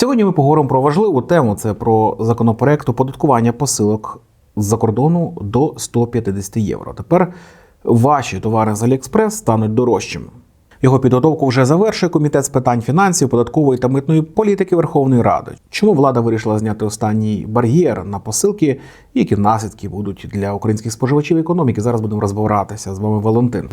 Сьогодні ми поговоримо про важливу тему: це про законопроект оподаткування посилок з-за кордону до 150 євро. Тепер ваші товари з Аліекспрес стануть дорожчими. Його підготовку вже завершує комітет з питань фінансів, податкової та митної політики Верховної Ради. Чому влада вирішила зняти останній бар'єр на посилки, які наслідки будуть для українських споживачів економіки? Зараз будемо розбиратися з вами Валентин.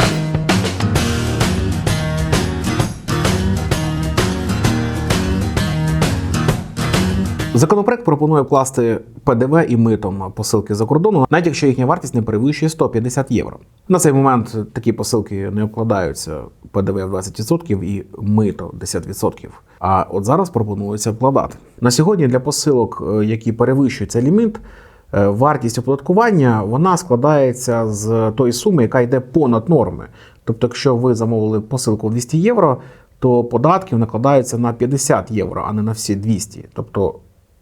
Законопроект пропонує вкласти ПДВ і мито на посилки за кордону, навіть якщо їхня вартість не перевищує 150 євро. На цей момент такі посилки не обкладаються ПДВ в 20% і мито 10%. А от зараз пропонується вкладати. На сьогодні для посилок, е, які перевищують цей ліміт, е, вартість оподаткування вона складається з тої суми, яка йде понад норми. Тобто, якщо ви замовили посилку в 200 євро, то податків накладаються на 50 євро, а не на всі 200. Тобто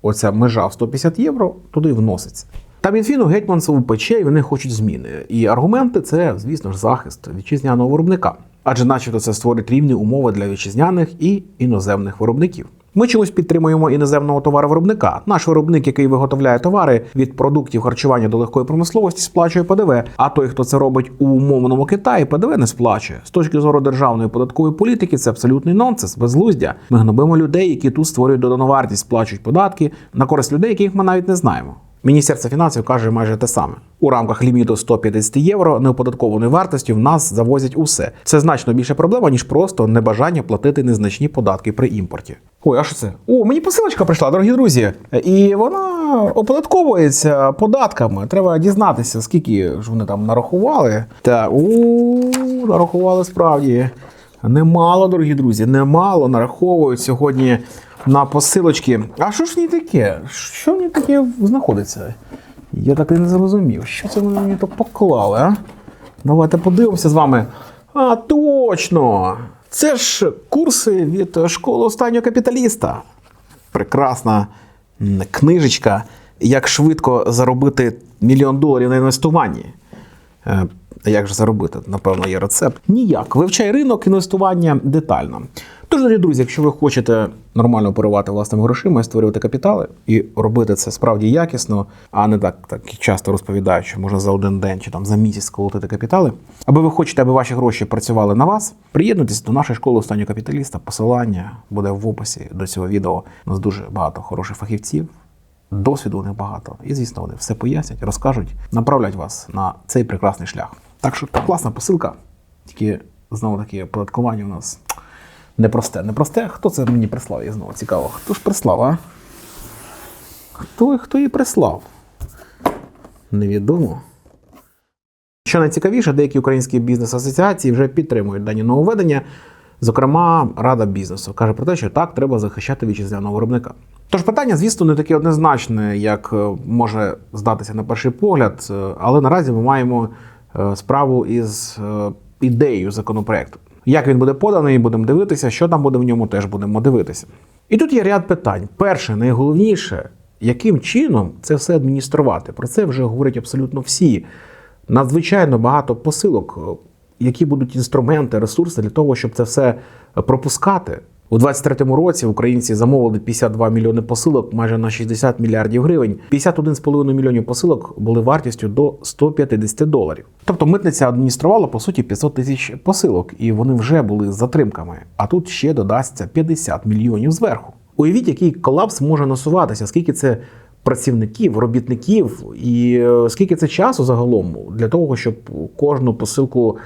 оця межа в 150 євро туди вноситься. Та Мінфіну гетьманцеву пече, і вони хочуть зміни. І аргументи це, звісно ж, захист вітчизняного виробника. Адже, начебто, це створить рівні умови для вітчизняних і іноземних виробників. Ми чомусь підтримуємо іноземного товаровиробника. Наш виробник, який виготовляє товари від продуктів харчування до легкої промисловості, сплачує ПДВ. А той, хто це робить у умовному Китаї, ПДВ не сплачує. З точки зору державної податкової політики, це абсолютний нонсенс, безглуздя. Ми гнобимо людей, які тут створюють додану вартість, сплачують податки на користь людей, яких ми навіть не знаємо. Міністерство фінансів каже майже те саме. У рамках ліміту 150 євро неоподаткованої вартості в нас завозять усе. Це значно більше проблема, ніж просто небажання платити незначні податки при імпорті. Ой, а що це? О, мені посилочка прийшла, дорогі друзі. І вона оподатковується податками. Треба дізнатися, скільки ж вони там нарахували. Та у нарахували справді. Немало, дорогі друзі, немало нараховують сьогодні на посилочки. А що ж ній таке? Що в ній таке знаходиться? Я так і не зрозумів. Що це вони мені то поклали, а? Давайте подивимося з вами. А, точно! Це ж курси від школи останнього капіталіста. Прекрасна книжечка, як швидко заробити мільйон доларів на інвестуванні. Як же заробити? Напевно, є рецепт. Ніяк. Вивчай ринок інвестування детально. Тож, дорогі друзі, якщо ви хочете нормально оперувати власними грошима і створювати капітали і робити це справді якісно, а не так, так часто розповідають, що можна за один день чи там за місяць сколотити капітали. Аби ви хочете, аби ваші гроші працювали на вас, приєднуйтесь до нашої школи останнього капіталіста. Посилання буде в описі до цього відео. У нас дуже багато хороших фахівців. Досвіду у них багато. І, звісно, вони все пояснять, розкажуть, направлять вас на цей прекрасний шлях. Так що класна посилка. Тільки знову таки оподаткування у нас непросте. Непросте. Хто це мені прислав? Я знову цікаво. Хто ж прислав, а? Хто, хто її прислав? Невідомо. Що найцікавіше, деякі українські бізнес-асоціації вже підтримують дані нововведення. Зокрема, Рада бізнесу каже про те, що так треба захищати вітчизняного виробника. Тож питання, звісно, не таке однозначне, як е, може здатися на перший погляд, е, але наразі ми маємо справу із е, ідеєю законопроекту. Як він буде поданий, будемо дивитися, що там буде в ньому, теж будемо дивитися. І тут є ряд питань. Перше, найголовніше, яким чином це все адмініструвати? Про це вже говорять абсолютно всі. Надзвичайно багато посилок, е, які будуть інструменти, ресурси для того, щоб це все е, пропускати. У 23-му році українці замовили 52 мільйони посилок майже на 60 мільярдів гривень. 51,5 мільйонів посилок були вартістю до 150 доларів. Тобто митниця адмініструвала по суті 500 тисяч посилок, і вони вже були з затримками. А тут ще додасться 50 мільйонів зверху. Уявіть, який колапс може насуватися, скільки це працівників, робітників, і е, скільки це часу загалом для того, щоб кожну посилку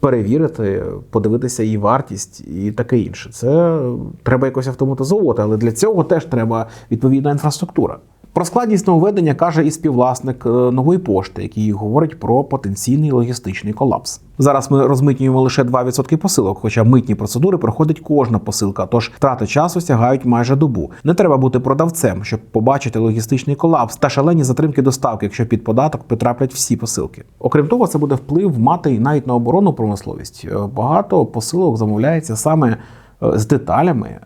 перевірити, подивитися її вартість і таке інше. Це треба якось автоматизовувати, але для цього теж треба відповідна інфраструктура. Про складність нововведення каже і співвласник е, нової пошти, який говорить про потенційний логістичний колапс. Зараз ми розмитнюємо лише 2% посилок, хоча митні процедури проходить кожна посилка, тож втрати часу сягають майже добу. Не треба бути продавцем, щоб побачити логістичний колапс та шалені затримки доставки, якщо під податок потраплять всі посилки. Окрім того, це буде вплив мати і навіть на оборонну промисловість. Е, Багато посилок замовляється саме е, з деталями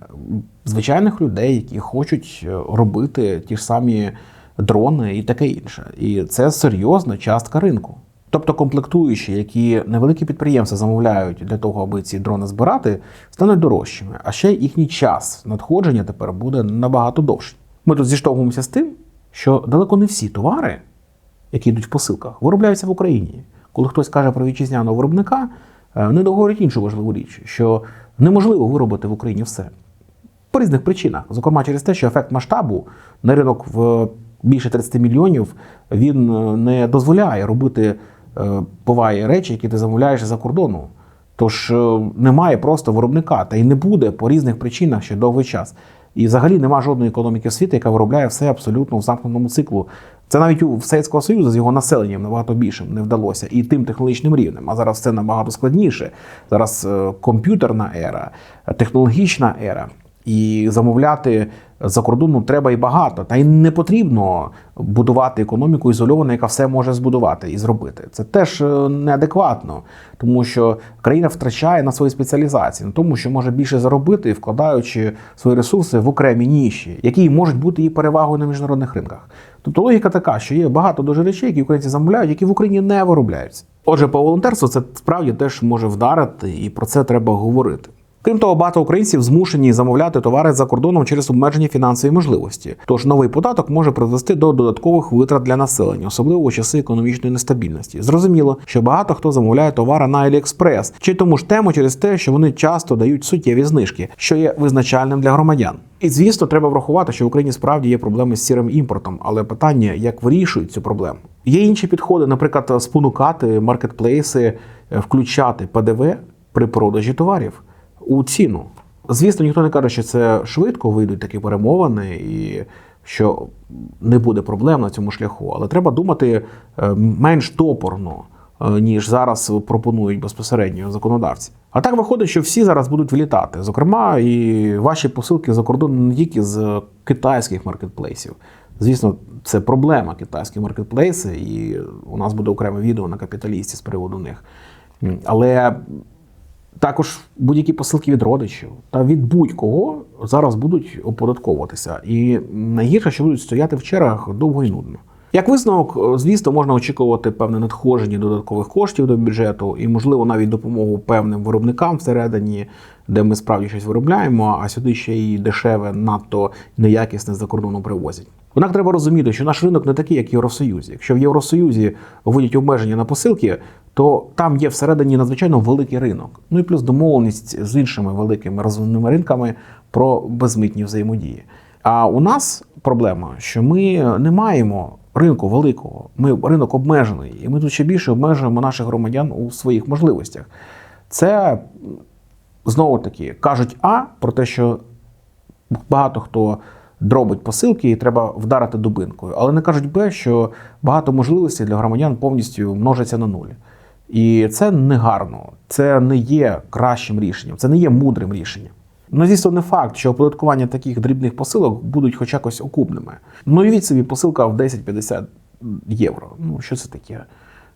звичайних людей, які хочуть е, робити ті ж самі дрони і таке інше. І це серйозна частка ринку. Тобто комплектуючі, які невеликі підприємства замовляють для того, аби ці дрони збирати, стануть дорожчими. А ще їхній час надходження тепер буде набагато довший. Ми тут зіштовхуємося з тим, що далеко не всі товари, які йдуть в посилках, виробляються в Україні. Коли хтось каже про вітчизняного виробника, не договорить іншу важливу річ, що неможливо виробити в Україні все. По різних причинах. Зокрема, через те, що ефект масштабу на ринок в більше 30 мільйонів він е, не дозволяє робити е, буває речі, які ти замовляєш за кордону. Тож е, немає просто виробника, та й не буде по різних причинах ще довгий час. І взагалі немає жодної економіки світу, яка виробляє все абсолютно в замкненому циклу. Це навіть у Совєтського Союзу з його населенням набагато більшим не вдалося і тим технологічним рівнем. А зараз це набагато складніше. Зараз е, комп'ютерна ера, е, технологічна ера. І замовляти за кордону треба і багато, та й не потрібно будувати економіку ізольовану, яка все може збудувати і зробити. Це теж е, неадекватно, тому що країна втрачає на своїй спеціалізації, на тому, що може більше заробити, вкладаючи свої ресурси в окремі ніші, які можуть бути її перевагою на міжнародних ринках. Тобто логіка така, що є багато дуже речей, які українці замовляють, які в Україні не виробляються. Отже, по волонтерству це справді теж може вдарити, і про це треба говорити. Крім того, багато українців змушені замовляти товари за кордоном через обмежені фінансові можливості. Тож новий податок може призвести до додаткових витрат для населення, особливо у часи економічної нестабільності. Зрозуміло, що багато хто замовляє товари на AliExpress, чи тому ж тему через те, що вони часто дають суттєві знижки, що є визначальним для громадян. І звісно, треба врахувати, що в Україні справді є проблеми з сірим імпортом, але питання, як вирішують цю проблему. Є інші підходи, наприклад, спонукати маркетплейси, е, включати ПДВ при продажі товарів у ціну. Звісно, ніхто не каже, що це швидко вийдуть такі перемовини і що не буде проблем на цьому шляху, але треба думати е, менш топорно, е, ніж зараз пропонують безпосередньо законодавці. А так виходить, що всі зараз будуть влітати. Зокрема, і ваші посилки за кордон не тільки з китайських маркетплейсів. Звісно, це проблема китайські маркетплейси, і у нас буде окреме відео на капіталісті з приводу них. Але також будь-які посилки від родичів та від будь-кого зараз будуть оподатковуватися. І найгірше, що будуть стояти в чергах довго і нудно. Як висновок, звісно, можна очікувати певне надходження додаткових коштів до бюджету і, можливо, навіть допомогу певним виробникам всередині, де ми справді щось виробляємо, а сюди ще й дешеве, надто неякісне за кордону привозять. Однак треба розуміти, що наш ринок не такий, як в Євросоюзі. Якщо в Євросоюзі вводять обмеження на посилки, то там є всередині надзвичайно великий ринок. Ну і плюс домовленість з іншими великими розвиненими ринками про безмитні взаємодії. А у нас проблема, що ми не маємо ринку великого. Ми ринок обмежений, і ми тут ще більше обмежуємо наших громадян у своїх можливостях. Це знову таки кажуть А про те, що багато хто дробить посилки і треба вдарити дубинкою. Але не кажуть Б, що багато можливостей для громадян повністю множаться на нуль. І це не гарно, це не є кращим рішенням, це не є мудрим рішенням. Ну, звісно, не факт, що оподаткування таких дрібних посилок будуть хоч якось окупними. Ну, уявіть собі, посилка в 10-50 євро. Ну, що це таке?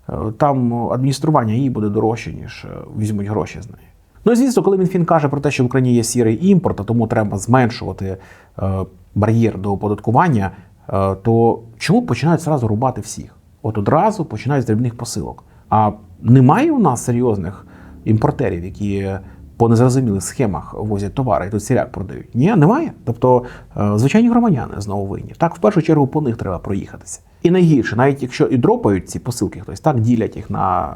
Е, Там адміністрування її буде дорожче, ніж е, візьмуть гроші з неї. Ну, звісно, коли Мінфін каже про те, що в Україні є сірий імпорт, а тому треба зменшувати е, бар'єр до оподаткування, е, то чому починають зразу рубати всіх? От одразу починають з дрібних посилок. А немає у нас серйозних імпортерів, які по незрозумілих схемах возять товари і тут сіряк продають? Ні, немає. Тобто е, звичайні громадяни знову винні. Так, в першу чергу по них треба проїхатися. І найгірше, навіть якщо і дропають ці посилки, хтось так ділять їх на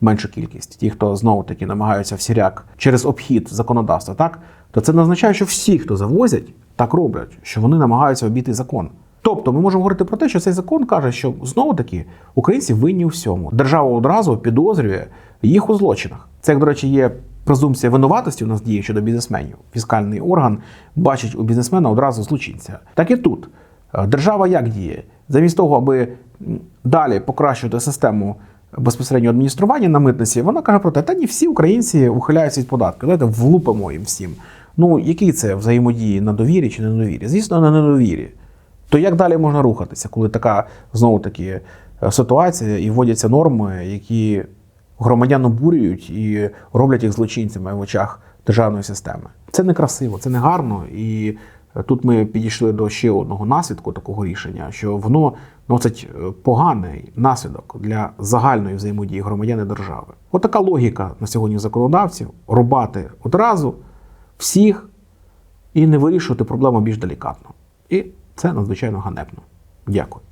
меншу кількість. Ті, хто знову таки намагаються в сіряк через обхід законодавства, так то це не означає, що всі, хто завозять, так роблять, що вони намагаються обійти закон. Тобто ми можемо говорити про те, що цей закон каже, що знову таки українці винні у всьому. Держава одразу підозрює їх у злочинах. Це, як, до речі, є презумпція винуватості у нас діє щодо бізнесменів. Фіскальний орган бачить у бізнесмена одразу злочинця. Так і тут. Е, Держава як діє? Замість того, аби далі покращувати систему безпосередньо адміністрування на митниці, вона каже про те, та ні, всі українці ухиляються від податків. Давайте влупимо їм всім. Ну, який це взаємодії на довірі чи не на довірі? Звісно, на недовірі. То як далі можна рухатися, коли така знову таки е, ситуація і вводяться норми, які громадян обурюють і роблять їх злочинцями в очах державної системи? Це некрасиво, це не гарно і Тут ми підійшли до ще одного наслідку такого рішення, що воно носить е, поганий наслідок для загальної взаємодії громадян і держави. Отака логіка на сьогодні законодавців рубати одразу всіх і не вирішувати проблему більш делікатно. І це надзвичайно ганебно. Дякую.